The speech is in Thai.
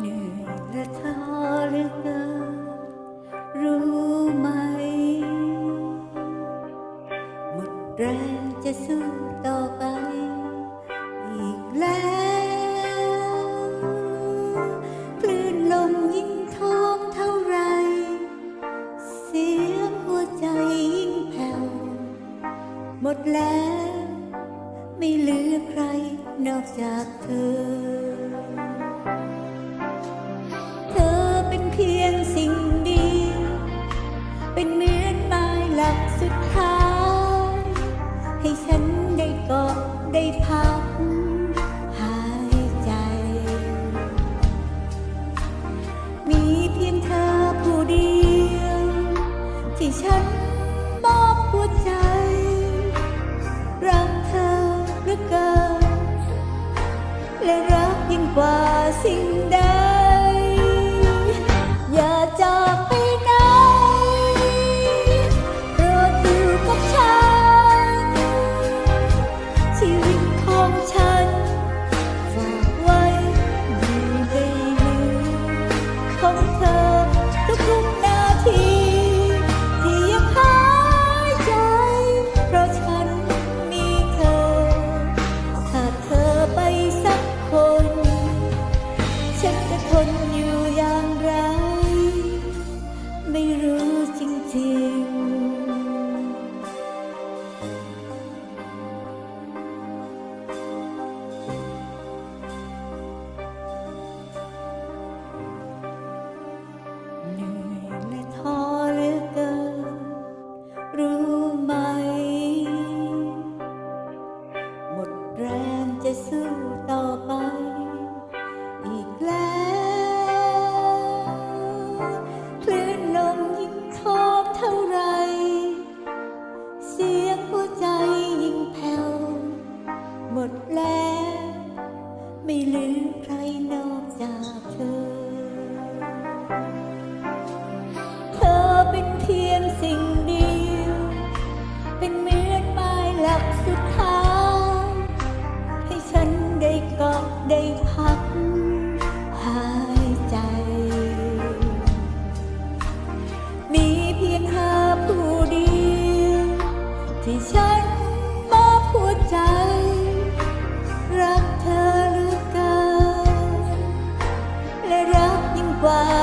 หนื่และเหอรู้ไหม หมดแรงจะสู้ต่อไป อีกแล้วคลื่นลมยิ่งทองเท่าไร เสียหัวใจยิ่งแผ่ว หมดแล้วไม่เหลือใครนอกจากเธอ เป็นเหมือนไม้หลักสุดท้าย ให้ฉันได้เกาะได้พักหายใจ มีเพียงเธอผู้เดียว ที่ฉันมอบหัวใจ รักเธอเหลือเกินและรักยิ่งกว่าสิ่งใด ไม่ลืมใครนอกจากเธอ 와